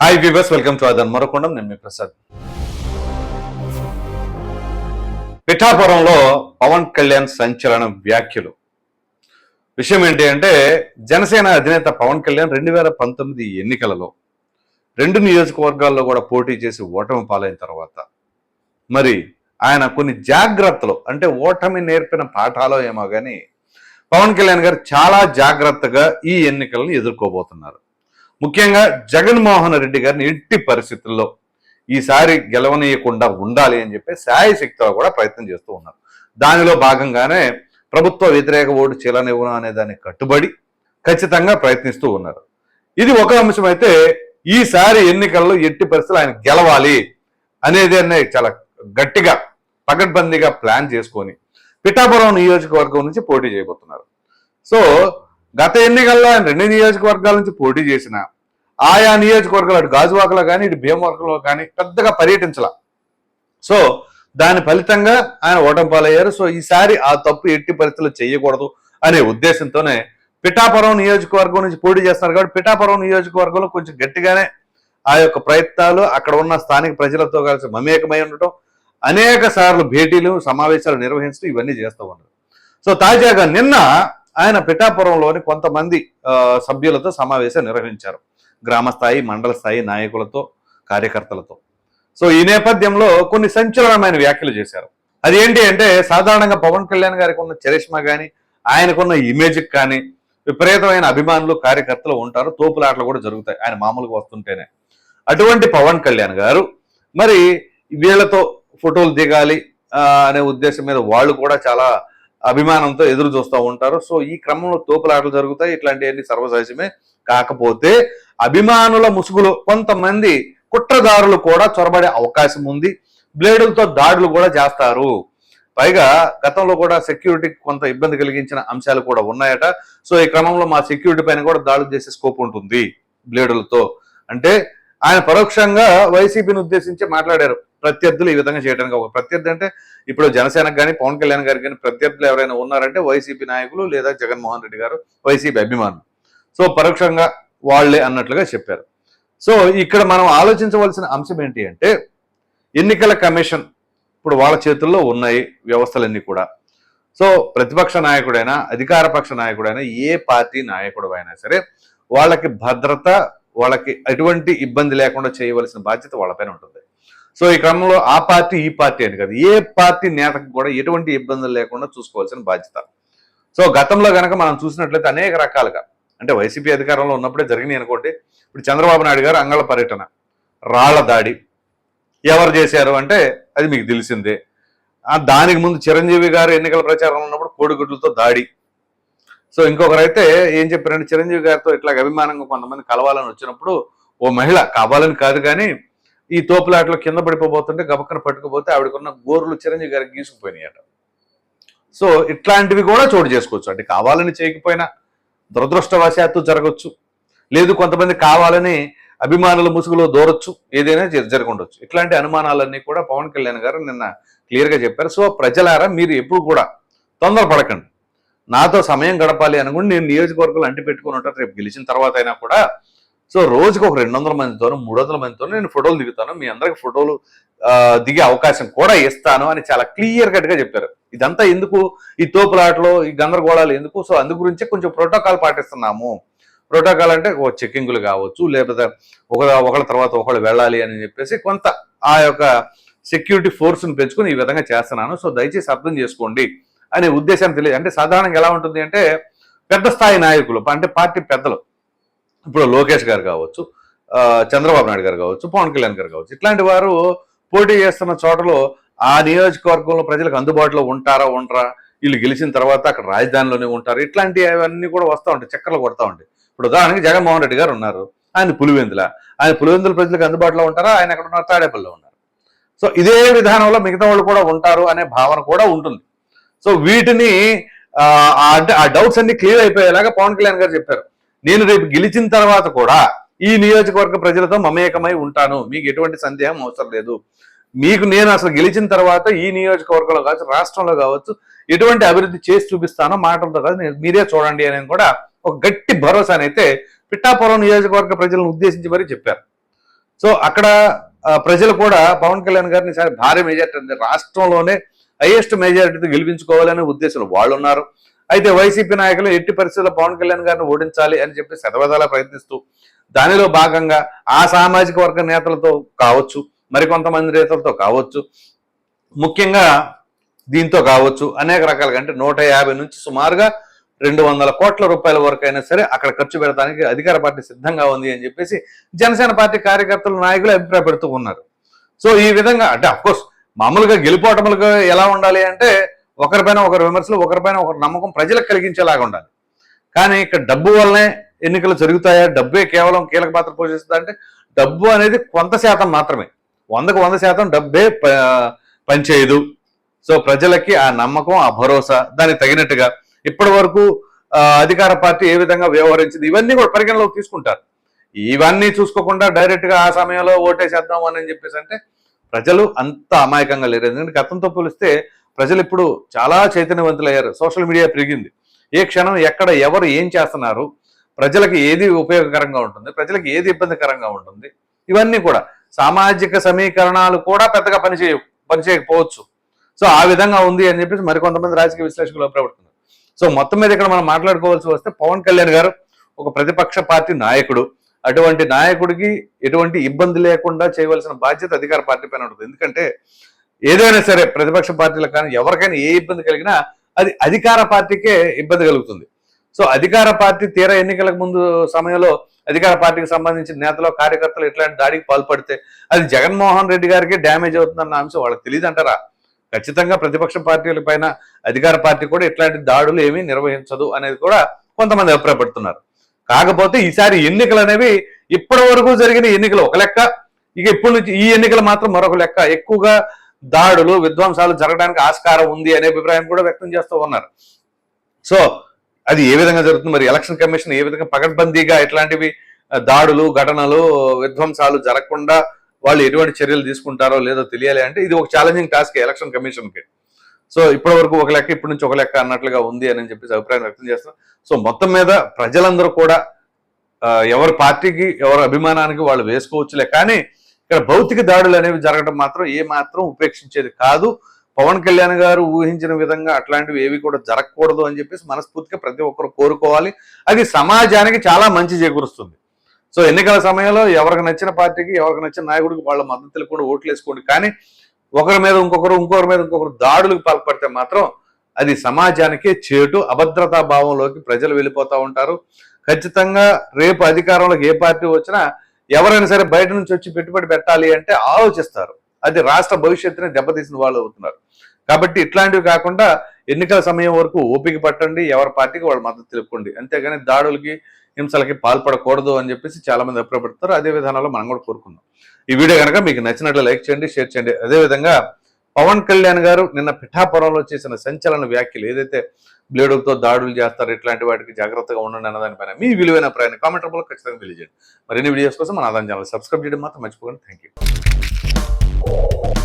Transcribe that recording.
Hi viewers welcome to అదన్ మరొకొండం. నేను మీ ప్రసాద్. పిఠాపురంలో పవన్ కళ్యాణ్ సంచలన వ్యాఖ్యలు. విషయం ఏంటి అంటే జనసేన అధినేత పవన్ కళ్యాణ్ రెండు వేల పంతొమ్మిది ఎన్నికలలో రెండు నియోజకవర్గాల్లో కూడా పోటీ చేసి ఓటమి పాలైన తర్వాత మరి ఆయన కొన్ని జాగ్రత్తలు అంటే ఓటమి నేర్పిన పాఠాలో ఏమో కానీ పవన్ కళ్యాణ్ గారు చాలా జాగ్రత్తగా ఈ ఎన్నికలను ఎదుర్కోబోతున్నారు. ముఖ్యంగా జగన్మోహన్ రెడ్డి గారిని ఎట్టి పరిస్థితుల్లో ఈసారి గెలవనీయకుండా ఉండాలి అని చెప్పి శాయశక్తిలో కూడా ప్రయత్నం చేస్తూ ఉన్నారు. దానిలో భాగంగానే ప్రభుత్వ వ్యతిరేక ఓటు చీలనివ్వను అనే దాన్ని కట్టుబడి ఖచ్చితంగా ప్రయత్నిస్తూ ఉన్నారు. ఇది ఒక అంశం అయితే ఈసారి ఎన్నికల్లో ఎట్టి పరిస్థితులు ఆయన గెలవాలి అనేది అనే చాలా గట్టిగా పకడ్బందీగా ప్లాన్ చేసుకొని పిఠాపురం నియోజకవర్గం నుంచి పోటీ చేయబోతున్నారు. సో గత ఎన్నికల్లో ఆయన రెండు నియోజకవర్గాల నుంచి పోటీ చేసిన ఆయా నియోజకవర్గాలు అటు గాజువాకలో కానీ ఇటు భీమవరకలో కానీ పెద్దగా పర్యటించాల. సో దాని ఫలితంగా ఆయన ఓటమి పాలయ్యారు. సో ఈసారి ఆ తప్పు ఎట్టి పరిస్థితుల్లో చేయకూడదు అనే ఉద్దేశంతోనే పిఠాపురం నియోజకవర్గం నుంచి పోటీ చేస్తున్నారు కాబట్టి పిఠాపురం నియోజకవర్గంలో కొంచెం గట్టిగానే ఆ యొక్క ప్రయత్నాలు అక్కడ ఉన్న స్థానిక ప్రజలతో కలిసి మమేకమై ఉండటం అనేక సార్లు భేటీలు సమావేశాలు నిర్వహించడం ఇవన్నీ చేస్తూ ఉన్నారు. సో తాజాగా నిన్న ఆయన పిఠాపురంలోని కొంతమంది సభ్యులతో సమావేశం నిర్వహించారు. గ్రామ స్థాయి మండల స్థాయి నాయకులతో కార్యకర్తలతో. సో ఈ నేపథ్యంలో కొన్ని సంచలనమైన వ్యాఖ్యలు చేశారు. అది ఏంటి అంటే సాధారణంగా పవన్ కళ్యాణ్ గారికి ఉన్న చరిష్మా కానీ ఆయనకున్న ఇమేజ్కి కానీ విపరీతమైన అభిమానులు కార్యకర్తలు ఉంటారు. తోపులాటలు కూడా జరుగుతాయి. ఆయన మామూలుగా వస్తుంటేనే. అటువంటి పవన్ కళ్యాణ్ గారు మరి వీళ్ళతో ఫోటోలు దిగాలి అనే ఉద్దేశం మీద వాళ్ళు కూడా చాలా అభిమానంతో ఎదురు చూస్తూ ఉంటారు. సో ఈ క్రమంలో తోపులాటలు జరుగుతాయి. ఇట్లాంటివన్నీ సర్వసహజమే. కాకపోతే అభిమానుల ముసుగులో కొంతమంది కుట్రదారులు కూడా చొరబడే అవకాశం ఉంది. బ్లేడులతో దాడులు కూడా చేస్తారు. పైగా గతంలో కూడా సెక్యూరిటీకి కొంత ఇబ్బంది కలిగించిన అంశాలు కూడా ఉన్నాయట. సో ఈ క్రమంలో మా సెక్యూరిటీ పైన కూడా దాడులు చేసే స్కోప్ ఉంటుంది బ్లేడులతో. అంటే ఆయన పరోక్షంగా వైసీపీని ఉద్దేశించి మాట్లాడారు. ప్రత్యర్థులు ఈ విధంగా చేయడానికి ఒక ప్రత్యర్థి అంటే ఇప్పుడు జనసేనకు కానీ పవన్ కళ్యాణ్ గారికి కానీ ప్రత్యర్థులు ఎవరైనా ఉన్నారంటే వైసీపీ నాయకులు లేదా జగన్మోహన్ రెడ్డి గారు వైసీపీ అభిమానులు. సో పరోక్షంగా వాళ్ళే అన్నట్లుగా చెప్పారు. సో ఇక్కడ మనం ఆలోచించవలసిన అంశం ఏంటి అంటే ఎన్నికల కమిషన్ ఇప్పుడు వాళ్ళ చేతుల్లో ఉన్నాయి వ్యవస్థలన్నీ కూడా. సో ప్రతిపక్ష నాయకుడైనా అధికార పక్ష నాయకుడైనా ఏ పార్టీ నాయకుడు అయినా సరే వాళ్ళకి భద్రత వాళ్ళకి ఎటువంటి ఇబ్బంది లేకుండా చేయవలసిన బాధ్యత వాళ్ళపైన ఉంటుంది. సో ఈ క్రమంలో ఆ పార్టీ ఈ పార్టీ అని కాదు ఏ పార్టీ నేతకు కూడా ఎటువంటి ఇబ్బందులు లేకుండా చూసుకోవాల్సిన బాధ్యత. సో గతంలో కనుక మనం చూసినట్లయితే అనేక రకాలుగా అంటే వైసీపీ అధికారంలో ఉన్నప్పుడే జరిగినాయి అనుకోండి. ఇప్పుడు చంద్రబాబు నాయుడు గారు అంగళ పర్యటన రాళ్ళ దాడి ఎవరు చేశారు అంటే అది మీకు తెలిసిందే. దానికి ముందు చిరంజీవి గారు ఎన్నికల ప్రచారంలో ఉన్నప్పుడు కోడిగుడ్లతో దాడి. సో ఇంకొకరైతే ఏం చెప్పారంటే చిరంజీవి గారితో ఇట్లా అభిమానంగా కొంతమంది కలవాలని వచ్చినప్పుడు ఓ మహిళ కావాలని కాదు కానీ ఈ తోపులాటలో కింద పడిపోబోతుంటే గబక్కన పట్టుకుపోతే ఆవిడకున్న గోర్లు చిరంజీవి గారికి గీసుకుపోయినాయట. సో ఇట్లాంటివి కూడా చోటు చేసుకోవచ్చు. అంటే కావాలని చేయకపోయినా దురదృష్టవశాత్తు జరగవచ్చు లేదు కొంతమంది కావాలని అభిమానుల ముసుగులో దూరొచ్చు. ఏదైనా జరి- ఇట్లాంటి అనుమానాలన్నీ కూడా పవన్ కళ్యాణ్ గారు నిన్న క్లియర్గా చెప్పారు. సో ప్రజలారా మీరు ఎప్పుడు కూడా తొందరపడకండి. నాతో సమయం గడపాలి అనుకుని నేను నియోజకవర్గాలు అంటి పెట్టుకుని రేపు గెలిచిన తర్వాత అయినా కూడా సో రోజుకు ఒక రెండు వందల మందితోనూ మూడు వందల మందితోనూ నేను ఫోటోలు దిగుతాను. మీ అందరికి ఫోటోలు దిగే అవకాశం కూడా ఇస్తాను అని చాలా క్లియర్ కట్గా చెప్పారు. ఇదంతా ఎందుకు? ఈ తోపులాటలో ఈ గందరగోళాలు ఎందుకు? సో అందు గురించి కొంచెం ప్రోటోకాల్ పాటిస్తున్నాము. ప్రోటోకాల్ అంటే ఓ చెక్కింగులు కావచ్చు లేకపోతే ఒక ఒకళ్ళ తర్వాత ఒకళ్ళు వెళ్ళాలి అని చెప్పేసి కొంత ఆ యొక్క సెక్యూరిటీ ఫోర్స్ని పెంచుకొని ఈ విధంగా చేస్తున్నాను. సో దయచేసి అర్థం చేసుకోండి అనే ఉద్దేశం తెలియదు అంటే సాధారణంగా ఎలా ఉంటుంది అంటే పెద్ద స్థాయి నాయకులు అంటే పార్టీ పెద్దలు ఇప్పుడు లోకేష్ గారు కావచ్చు చంద్రబాబు నాయుడు గారు కావచ్చు పవన్ కళ్యాణ్ గారు కావచ్చు ఇట్లాంటి వారు పోటీ చేస్తున్న చోటలో ఆ నియోజకవర్గంలో ప్రజలకు అందుబాటులో ఉంటారా ఉండరా? వీళ్ళు గెలిచిన తర్వాత అక్కడ రాజధానిలోనే ఉంటారు. ఇట్లాంటి అవన్నీ కూడా వస్తూ ఉంటాయి చక్కర్లు కొడతా ఉంటాయి. ఇప్పుడు ఉదాహరణకి జగన్మోహన్ రెడ్డి గారు ఉన్నారు ఆయన పులివెందుల. ఆయన పులివెందుల ప్రజలకు అందుబాటులో ఉంటారా? ఆయన ఎక్కడ ఉన్నారు? తాడేపల్లిలో ఉన్నారు. సో ఇదే విధానంలో మిగతా వాళ్ళు కూడా ఉంటారు అనే భావన కూడా ఉంటుంది. సో వీటిని ఆ, ఆ అంటే ఆ డౌట్స్ అన్ని క్లియర్ అయిపోయేలాగా పవన్ కళ్యాణ్ గారు చెప్పారు. నేను రేపు గెలిచిన తర్వాత కూడా ఈ నియోజకవర్గ ప్రజలతో మమేకమై ఉంటాను. మీకు ఎటువంటి సందేహం అవసరం లేదు. మీకు నేను అసలు గెలిచిన తర్వాత ఈ నియోజకవర్గంలో కావచ్చు రాష్ట్రంలో కావచ్చు ఎటువంటి అభివృద్ధి చేసి చూపిస్తానో మాటలతో కాదు నేను- మీరే చూడండి అని కూడా ఒక గట్టి భరోసానైతే పిట్టాపురం నియోజకవర్గ ప్రజలను ఉద్దేశించి మరీ చెప్పారు. సో అక్కడ ప్రజలు కూడా పవన్ కళ్యాణ్ గారిని సరే భారీ మెజార్టీ రాష్ట్రంలోనే హైయెస్ట్ మెజారిటీతో గెలిపించుకోవాలనే ఉద్దేశంలో వాళ్ళు ఉన్నారు అయితే వైసీపీ నాయకులు ఎట్టి పరిస్థితుల్లో పవన్ కళ్యాణ్ గారిని ఓడించాలి అని చెప్పి శతవదాలా ప్రయత్నిస్తూ దానిలో భాగంగా ఆ సామాజిక వర్గ నేతలతో కావచ్చు మరికొంతమంది నేతలతో కావచ్చు ముఖ్యంగా దీంతో కావచ్చు అనేక రకాలుగా అంటే నూట యాభై నుంచి సుమారుగా రెండు వందల కోట్ల రూపాయల వరకు అయినా సరే అక్కడ ఖర్చు పెడతానికి అధికార పార్టీ సిద్ధంగా ఉంది అని చెప్పేసి జనసేన పార్టీ కార్యకర్తలు నాయకులు అభిప్రాయపడుతూ ఉన్నారు. సో ఈ విధంగా అంటే అఫ్కోర్స్ మామూలుగా గెలుపోటములుగా ఎలా ఉండాలి అంటే ఒకరిపైన ఒకరు విమర్శలు ఒకరిపైన ఒకరు నమ్మకం ప్రజలకు కలిగించేలాగా ఉండాలి. కానీ ఇక్కడ డబ్బు వల్లనే ఎన్నికలు జరుగుతాయా? డబ్బే కేవలం కీలక పాత్ర పోషిస్తుందా అంటే డబ్బు అనేది కొంత శాతం మాత్రమే. వందకు వంద శాతం డబ్బే పనిచేయదు. సో ప్రజలకి ఆ నమ్మకం ఆ భరోసా దానికి తగినట్టుగా ఇప్పటి వరకు అధికార పార్టీ ఏ విధంగా వ్యవహరించింది ఇవన్నీ కూడా పరిగణలోకి తీసుకుంటారు. ఇవన్నీ చూసుకోకుండా డైరెక్ట్గా ఆ సమయంలో ఓటేసేద్దాం అని చెప్పేసి అంటే ప్రజలు అంత అమాయకంగా లేరు. ఎందుకంటే గతంతో పోలిస్తే ప్రజలు ఇప్పుడు చాలా చైతన్యవంతులయ్యారు. సోషల్ మీడియా పెరిగింది. ఏ క్షణం ఎక్కడ ఎవరు ఏం చేస్తున్నారు ప్రజలకు ఏది ఉపయోగకరంగా ఉంటుంది ప్రజలకు ఏది ఇబ్బందికరంగా ఉంటుంది ఇవన్నీ కూడా సామాజిక సమీకరణాలు కూడా పెద్దగా పనిచేయ పనిచేయకపోవచ్చు సో ఆ విధంగా ఉంది అని చెప్పేసి మరికొంతమంది రాజకీయ విశ్లేషకులు అభిప్రాయపడుతున్నారు. సో మొత్తం మీద ఇక్కడ మనం మాట్లాడుకోవాల్సి వస్తే పవన్ కళ్యాణ్ గారు ఒక ప్రతిపక్ష పార్టీ నాయకుడు. అటువంటి నాయకుడికి ఎటువంటి ఇబ్బంది లేకుండా చేయవలసిన బాధ్యత అధికార పార్టీ పైన ఉంటుంది. ఎందుకంటే ఏదైనా సరే ప్రతిపక్ష పార్టీలకు కానీ ఎవరికైనా ఏ ఇబ్బంది కలిగినా అది అధికార పార్టీకే ఇబ్బంది కలుగుతుంది. సో అధికార పార్టీ తీర ఎన్నికలకు ముందు సమయంలో అధికార పార్టీకి సంబంధించిన నేతలు కార్యకర్తలు ఇట్లాంటి దాడికి పాల్పడితే అది జగన్మోహన్ రెడ్డి గారికి డ్యామేజ్ అవుతుందన్న అంశం వాళ్ళకి తెలియదు అంటారా? ఖచ్చితంగా ప్రతిపక్ష పార్టీల పైన అధికార పార్టీ కూడా ఇట్లాంటి దాడులు ఏమీ నిర్వహించదు అనేది కూడా కొంతమంది అభిప్రాయపడుతున్నారు. కాకపోతే ఈసారి ఎన్నికలు అనేవి ఇప్పటి వరకు జరిగిన ఎన్నికలు ఒక లెక్క. ఇక ఇప్పటి నుంచి ఈ ఎన్నికలు మాత్రం మరొక లెక్క. ఎక్కువగా దాడులు విధ్వంసాలు జరగడానికి ఆస్కారం ఉంది అనే అభిప్రాయం కూడా వ్యక్తం చేస్తూ ఉన్నారు. సో అది ఏ విధంగా జరుగుతుంది? మరి ఎలక్షన్ కమిషన్ ఏ విధంగా పకడ్బందీగా ఇట్లాంటివి దాడులు ఘటనలు విధ్వంసాలు జరగకుండా వాళ్ళు ఎటువంటి చర్యలు తీసుకుంటారో లేదో తెలియాలి అంటే ఇది ఒక ఛాలెంజింగ్ టాస్క్ ఎలక్షన్ కమిషన్కి. సో ఇప్పటి వరకు ఒక లెక్క ఇప్పటి నుంచి ఒక లెక్క అన్నట్లుగా ఉంది అని చెప్పేసి అభిప్రాయం వ్యక్తం చేస్తున్నారు సో మొత్తం మీద ప్రజలందరూ కూడా ఎవరి పార్టీకి ఎవరి అభిమానానికి వాళ్ళు వేసుకోవచ్చులే. కానీ ఇక్కడ భౌతిక దాడులు అనేవి జరగడం మాత్రం ఏ మాత్రం ఉపేక్షించేది కాదు. పవన్ కళ్యాణ్ గారు ఊహించిన విధంగా అట్లాంటివి ఏవి కూడా జరగకూడదు అని చెప్పేసి మనస్ఫూర్తిగా ప్రతి ఒక్కరు కోరుకోవాలి. అది సమాజానికి చాలా మంచి చేకూరుస్తుంది. సో ఎన్నికల సమయంలో ఎవరికి నచ్చిన పార్టీకి ఎవరికి నచ్చిన నాయకుడికి వాళ్ళ మద్దతులు కూడా ఓట్లు వేసుకోండి. కానీ ఒకరి మీద ఇంకొకరు ఇంకొకరి మీద ఇంకొకరు దాడులకు పాల్పడితే మాత్రం అది సమాజానికే చేటు అభద్రతా భావంలోకి ప్రజలు వెళ్ళిపోతూ ఉంటారు. ఖచ్చితంగా రేపు అధికారంలోకి ఏ పార్టీ వచ్చినా ఎవరైనా సరే బయట నుంచి వచ్చి పెట్టుబడి పెట్టాలి అంటే ఆలోచిస్తారు. అది రాష్ట్ర భవిష్యత్తుని దెబ్బతీసిన వాళ్ళు అవుతున్నారు. కాబట్టి ఇట్లాంటివి కాకుండా ఎన్నికల సమయం వరకు ఓపిక పట్టండి ఎవరి పార్టీకి వాళ్ళ మద్దతు తెలుపుకోండి. అంతేగాని దాడులకి హింసలకి పాల్పడకూడదు అని చెప్పేసి చాలా మంది అభిప్రాయపడతారు అదే విధానంలో మనం కూడా కోరుకుందాం. ఈ వీడియో కనుక మీకు నచ్చినట్లు లైక్ చేయండి షేర్ చేయండి. అదే విధంగా పవన్ కళ్యాణ్ గారు నిన్న పిఠాపురంలో చేసిన సంచలన వ్యాఖ్యలు ఏదైతే బ్లేడులతో దాడులు చేస్తారు ఇట్లాంటి వాటికి జాగ్రత్తగా ఉండండి అన్న దానిపైన మీ విలువైన ప్రయాణం. కామెంట్ రూపంలో ఖచ్చితంగా తెలియజేయండి. మరిన్ని వీడియోస్ కోసం మన ఆదాయం ఛానల్ సబ్స్క్రైబ్ చేయడం మాత్రం మర్చిపోకండి. Thank you